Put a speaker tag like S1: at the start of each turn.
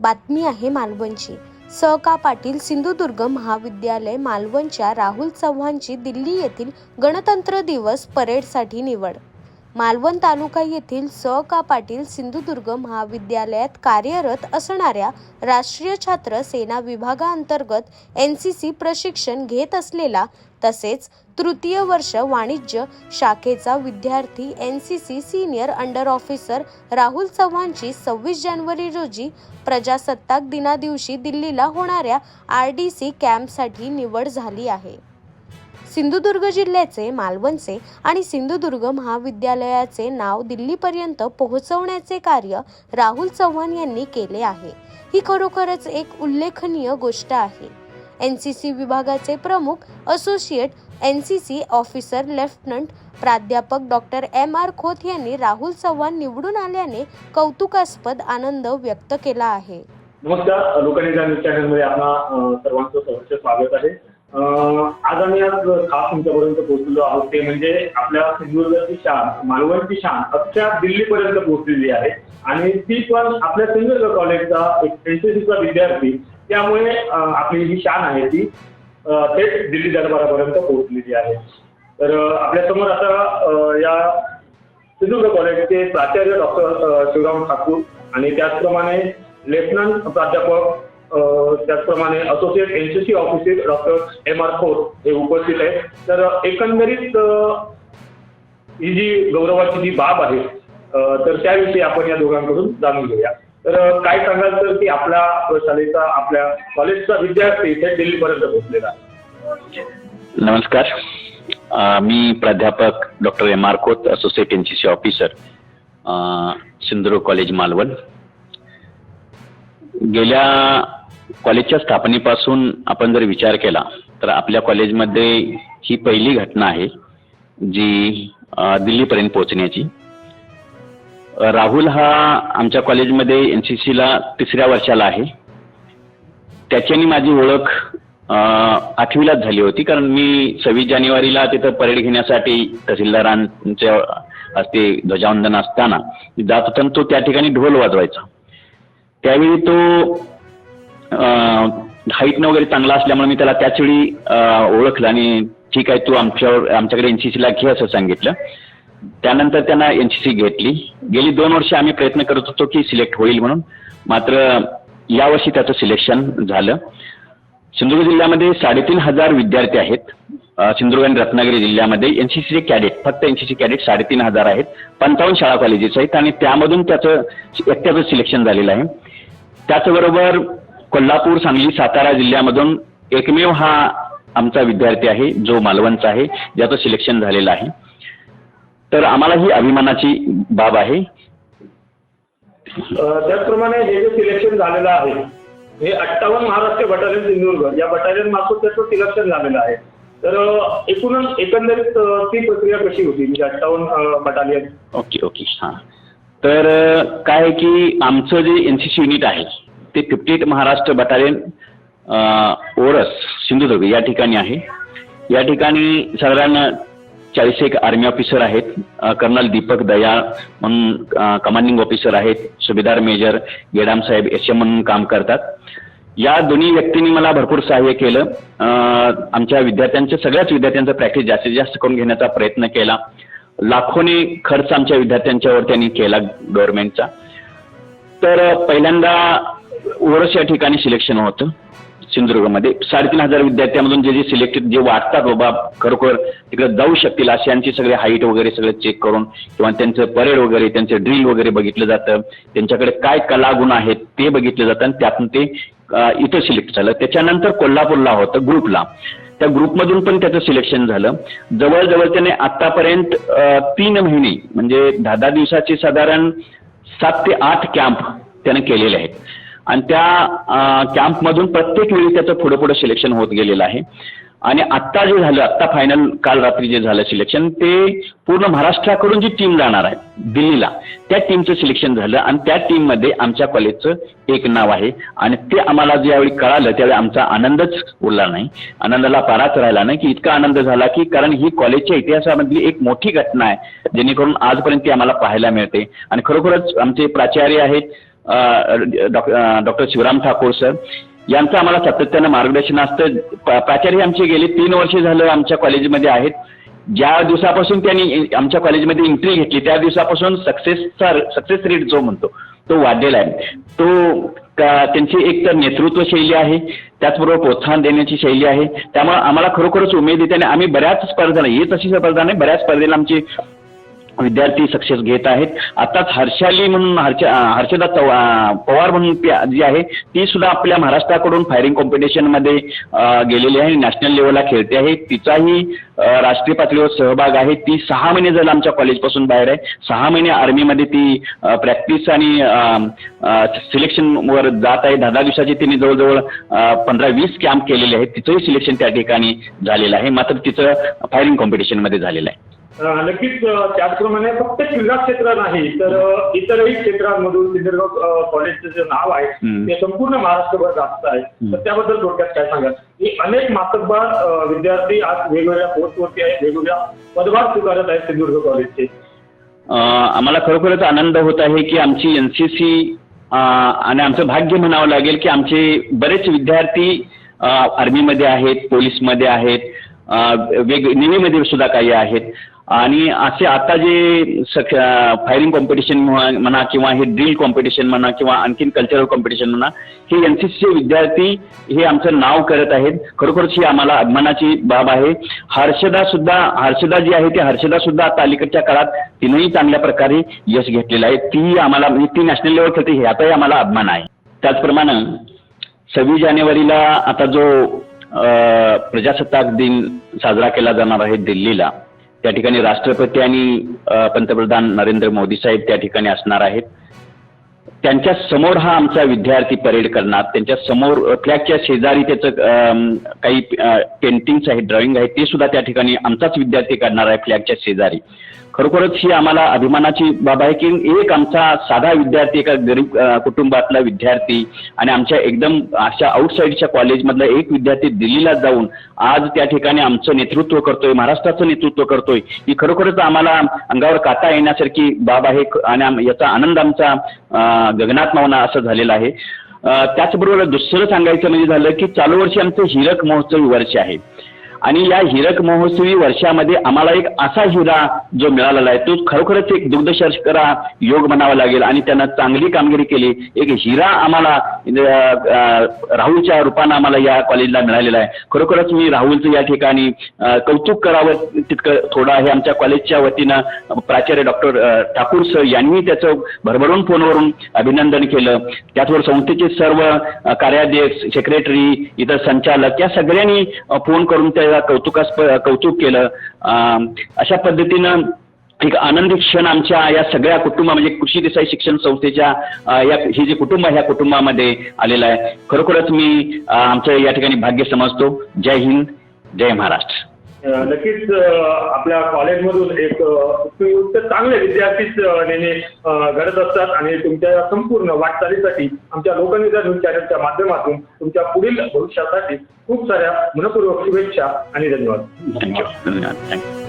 S1: बातमी आहे मालवणची. स. का. पाटील सिंधुदुर्ग महाविद्यालय मालवणच्या राहुल चव्हाणची दिल्ली येथील गणतंत्र दिवस परेडसाठी निवड मालवण तालुका येथील स का पाटील सिंधुदुर्ग महाविद्यालयात कार्यरत असणाऱ्या राष्ट्रीय छात्र सेना विभागाअंतर्गत एन सी सी प्रशिक्षण घेत असलेला तसेच तृतीय वर्ष वाणिज्य शाखेचा विद्यार्थी N C C senior under officer Rahul चव्हाणची सव्वीस जानेवारी रोजी प्रजासत्ताक दिनादिवशी दिल्लीला होणाऱ्या आर डी सी कॅम्पसाठी निवड झाली आहे. सिंधुदुर्ग जिल्ह्याचे मालवणचे आणि सिंधुदुर्ग महाविद्यालयाचे नाव दिल्लीपर्यंत पोहोचवण्याचे कार्य राहुल चव्हाण यांनी केले आहे. ही खरोखरच एक उल्लेखनीय गोष्ट आहे. एन सी सी विभागाचे प्रमुख associate N C C officer lieutenant प्राध्यापक डॉक्टर एम आर खोत यांनी राहुल चव्हाण निवडून आल्याने कौतुकास्पद आनंद व्यक्त केला आहे.
S2: नमस्कार लोकांनी सर्वांचं स्वागत आहे. आज आम्ही आज खास तुमच्यापर्यंत पोहोचलेलो आहोत. ते म्हणजे आपल्या सिंधुदुर्गाची शान मालवणची शान अख्ख्या दिल्लीपर्यंत पोहोचलेली आहे. आणि ती पण आपल्या सिंधुदुर्ग कॉलेजचा एक एनसीसीचा विद्यार्थी. त्यामुळे आपली जी शान आहे ती थेट दिल्ली दरबारापर्यंत पोहोचलेली आहे. तर आपल्यासमोर आता या सिंधुदुर्ग कॉलेजचे प्राचार्य डॉक्टर शिवराम ठाकूर आणि त्याचप्रमाणे लेफ्टनंट प्राध्यापक त्याचप्रमाणे associate NCC officer doctor M R Khot हे उपस्थित आहेत. तर एकंदरीत ही जी गौरवाची जी बाब आहे तर त्याविषयी आपण या दोघांकडून जाणून घेऊया. तर काय सांगाल तर की आपल्या शाळेचा आपल्या कॉलेजचा विद्यार्थी इथे दिल्लीपर्यंत पोहोचलेला आहे.
S3: नमस्कार. मी प्राध्यापक doctor M R Khot associate N C C officer Sindhudurg college Malvan. गेल्या कॉलेजच्या स्थापनेपासून आपण जर विचार केला तर आपल्या कॉलेजमध्ये ही पहिली घटना आहे जी दिल्लीपर्यंत पोहोचण्याची. राहुल हा आमच्या कॉलेजमध्ये एन सी सीला तिसऱ्या वर्षाला आहे. त्याच्यानी माझी ओळख आठवीलाच झाली होती कारण मी सव्वीस जानेवारीला तिथं परेड घेण्यासाठी तहसीलदारांच्या हस्ते ध्वजावंदन असताना जात होता तो त्या ठिकाणी ढोल वाजवायचा. त्यावेळी तो हाईटनं वगैरे चांगला असल्यामुळे मी त्याला त्याच वेळी ओळखलं आणि ठीक आहे तू आमच्यावर आमच्याकडे एन सी सीला घे असं सांगितलं. त्यानंतर त्यांना एन सी सी घेतली. गेली दोन वर्ष आम्ही प्रयत्न करत होतो की सिलेक्ट होईल म्हणून. मात्र यावर्षी त्याचं सिलेक्शन झालं. सिंधुदुर्ग जिल्ह्यामध्ये साडेतीन हजार विद्यार्थी आहेत. सिंधुदुर्ग आणि रत्नागिरी जिल्ह्यामध्ये एन सी सीचे कॅडेट फक्त एन सी सी कॅडेट साडेतीन हजार आहेत. पंचावन्न शाळा कॉलेजेस आहेत आणि त्यामधून त्याचं एकट्याचं सिलेक्शन झालेलं आहे. त्याचबरोबर कोल्हापूर सांगली सातारा जिल्ह्यामधून एकमेव हा आमचा विद्यार्थी आहे जो मालवणचा आहे ज्याचं सिलेक्शन झालेलं आहे. तर आम्हाला ही अभिमानाची बाब आहे.
S2: त्याचप्रमाणे हे जे सिलेक्शन झालेलं आहे हे अठ्ठावन्न महाराष्ट्र बटालियन सिंधुदुर्ग या बटालियन मार्फत त्याचं सिलेक्शन झालेलं आहे. तर एकूणच एकंदरीत ती प्रक्रिया कशी होती म्हणजे अठ्ठावन्न बटालियन
S3: ओके ओके हां. तर काय की आमचं जे एन सी सी युनिट आहे ते fifty eight Maharashtra battalion Oros Sindhudurg या ठिकाणी आहे. या ठिकाणी साधारण चाळीस एक आर्मी ऑफिसर आहेत. कर्नल दीपक दयाळ म्हणून कमांडिंग ऑफिसर आहेत. सुभेदार मेजर गेडाम साहेब एस एम म्हणून काम करतात. या दोन्ही व्यक्तींनी मला भरपूर सहाय्य केलं. आमच्या विद्यार्थ्यांचं सगळ्याच विद्यार्थ्यांचं प्रॅक्टिस जास्तीत जास्त करून घेण्याचा प्रयत्न केला. लाखोने खर्च आमच्या विद्यार्थ्यांच्यावर त्यांनी केला गव्हर्नमेंटचा तर पहिल्यांदा ओरस या ठिकाणी सिलेक्शन होतं सिंधुदुर्गमध्ये. साडेतीन हजार विद्यार्थ्यांमधून जे जे सिलेक्टेड जे वाटतात बाबा खरोखर तिकडे जाऊ शकतील अशांची सगळे हाईट वगैरे सगळं चेक करून किंवा त्यांचं परेड वगैरे त्यांचं ड्रिल वगैरे बघितलं जातं. त्यांच्याकडे काय कलागुण आहेत ते बघितलं जातं आणि त्यातून ते इथं सिलेक्ट झालं. त्याच्यानंतर कोल्हापूरला होतं ग्रुपला. त्या ग्रुपमधून पण त्याचं सिलेक्शन झालं. जवळजवळ त्याने आतापर्यंत तीन महिने म्हणजे दहा दहा दिवसाचे साधारण सात ते आठ कॅम्प त्याने केलेले आहेत. आणि त्या कॅम्पमधून प्रत्येक वेळी त्याचं पुढं पुढं सिलेक्शन होत गेलेलं आहे. आणि आत्ता जे झालं आत्ता फायनल काल रात्री जे झालं सिलेक्शन ते पूर्ण महाराष्ट्राकडून जी टीम जाणार आहे दिल्लीला त्या टीमचं सिलेक्शन झालं आणि त्या टीममध्ये आमच्या कॉलेजचं एक नाव आहे. आणि ते आम्हाला ज्यावेळी कळालं त्यावेळी आमचा आनंदच उरला नाही. आनंदाला पाराच राहिला नाही की इतका आनंद झाला की कारण ही कॉलेजच्या इतिहासामधली एक मोठी घटना आहे जेणेकरून आजपर्यंत ती आम्हाला पाहायला मिळते. आणि खरोखरच आमचे प्राचार्य आहेत डॉक्टर शिवराम ठाकूर सर. यांचं आम्हाला सातत्यानं मार्गदर्शन असतं. प्राचार्य आमचे गेले तीन वर्ष झालं आमच्या कॉलेजमध्ये आहेत. ज्या दिवसापासून त्यांनी आमच्या कॉलेजमध्ये एंट्री घेतली त्या दिवसापासून सक्सेसचा सक्सेस रेट जो म्हणतो तो वाढलेला आहे. तो का- त्यांची एक तर नेतृत्व शैली आहे त्याचबरोबर प्रोत्साहन देण्याची शैली आहे. त्यामुळे आम्हाला खरोखरच उमेद येते आणि आम्ही बऱ्याच स्पर्धा येत अशी स्पर्धा नाही बऱ्याच स्पर्धेला आमची विद्यार्थी सक्सेस घेत आहेत. आताच हर्षाली म्हणून हर्ष हर्षदा पवार म्हणून ती जी आहे ती सुद्धा आपल्या महाराष्ट्राकडून फायरिंग कॉम्पिटिशनमध्ये गेलेली आहे. नॅशनल लेवलला खेळते आहे. तिचाही राष्ट्रीय पातळीवर सहभाग आहे. ती सहा महिने झालं आमच्या कॉलेजपासून बाहेर आहे. सहा महिने आर्मीमध्ये ती प्रॅक्टिस आणि सिलेक्शनवर जात आहे. दहा दहा तिने जवळजवळ पंधरा वीस कॅम्प केलेले आहेत. तिचंही सिलेक्शन त्या ठिकाणी झालेलं आहे. मात्र तिचं फायरिंग कॉम्पिटिशनमध्ये झालेलं आहे.
S2: नक्कीच त्याचप्रमाणे फक्त क्रीडा क्षेत्र नाही तर इतरही क्षेत्रांमधून सिंधुदुर्ग कॉलेजचं जे नाव आहे. ते संपूर्ण महाराष्ट्रभर जास्त आहे. तर त्याबद्दल थोडक्यात काय सांगाल की अनेक मातब्बार विद्यार्थी आज वेगवेगळ्या पोस्टवरती आहेत वेगवेगळ्या पदभार स्वीकारत आहेत सिंधुदुर्ग कॉलेजचे
S3: आम्हाला खरोखरच आनंद होत आहे की आमची एन सी सी आणि आमचं भाग्य म्हणावं लागेल की आमचे बरेच विद्यार्थी आर्मीमध्ये आहेत पोलीसमध्ये आहेत वेग नेव्हीमध्ये सुद्धा काही आहेत आणि असे आता जे सक फायरिंग कॉम्पिटिशन म्हणा किंवा हे ड्रिल कॉम्पिटिशन म्हणा किंवा आणखीन कल्चरल कॉम्पिटिशन म्हणा हे एन सी सीचे विद्यार्थी हे आमचं नाव करत आहेत. खरोखरच ही आम्हाला अभिमानाची बाब आहे. हर्षदा सुद्धा हर्षदा जी आहे ती हर्षदा सुद्धा आता अलीकडच्या काळात तिनंही चांगल्या प्रकारे यश घेतलेलं आहे. ती आम्हाला म्हणजे ती नॅशनल लेवल खेळते ह्याचाही आम्हाला अभिमान आहे. त्याचप्रमाणे सव्वीस जानेवारीला आता जो प्रजासत्ताक दिन साजरा केला जाणार आहे दिल्लीला त्या ठिकाणी राष्ट्रपती आणि पंतप्रधान नरेंद्र मोदी साहेब त्या ठिकाणी असणार आहेत. त्यांच्यासमोर हा आमचा विद्यार्थी परेड करणार. त्यांच्यासमोर फ्लॅगच्या शेजारी त्याचं काही पेंटिंग्स आहेत ड्रॉइंग आहेत ते सुद्धा त्या ठिकाणी आमचाच विद्यार्थी करणार आहे फ्लॅगच्या शेजारी. खरोखरच ही आम्हाला अभिमानाची बाब आहे की एक आमचा साधा विद्यार्थी एका गरीब कुटुंबातला विद्यार्थी आणि आमच्या एकदम अशा आउटसाईडच्या कॉलेजमधला एक विद्यार्थी दिल्लीला जाऊन आज त्या ठिकाणी आमचं नेतृत्व करतोय महाराष्ट्राचं नेतृत्व करतोय ही खरोखरच आम्हाला अंगावर काटा येण्यासारखी बाब आहे आणि याचा आनंद आमचा गगनात मावना असं झालेला आहे. त्याचबरोबर दुसरं सांगायचं म्हणजे झालं की चालू वर्षी आमचं हिरक महोत्सवी वर्ष आहे. आणि या हिरक महोत्सवी वर्षामध्ये आम्हाला एक असा हिरा जो मिळालेला आहे तो खरोखरच एक दुग्धशर्करा योग म्हणावा लागेल. आणि त्यांना चांगली कामगिरी केली. एक हिरा आम्हाला राहुलच्या रूपानं आम्हाला या कॉलेजला मिळालेला आहे. खरोखरच मी राहुलचं या ठिकाणी कौतुक करावं तितकं थोडं आहे. आमच्या कॉलेजच्या वतीनं प्राचार्य डॉक्टर ठाकूर सर यांनी त्याचं भरभरून फोनवरून अभिनंदन केलं. त्याचबरोबर संस्थेचे सर्व कार्याध्यक्ष सेक्रेटरी इतर संचालक या सगळ्यांनी फोन करून त्या त्याला कौतुकास्प कौतुक केलं. अशा पद्धतीनं एक आनंदी क्षण आमच्या या सगळ्या कुटुंबा म्हणजे कृषी देसाई शिक्षण संस्थेच्या या हे जे कुटुंब आहे ह्या कुटुंबामध्ये आलेलं आहे. खरोखरच मी आमचं या ठिकाणी भाग्य समजतो. जय हिंद जय महाराष्ट्र.
S2: नक्कीच आपल्या कॉलेजमधून एक उपयुक्त चांगले विद्यार्थीच नेणे घडत असतात आणि तुमच्या संपूर्ण वाटचालीसाठी आमच्या लोकनेता न्यूज चॅनलच्या माध्यमातून तुमच्या पुढील भविष्यासाठी खूप साऱ्या मनपूर्वक शुभेच्छा आणि धन्यवाद.
S3: थँक्यू धन्यवाद. थँक्यू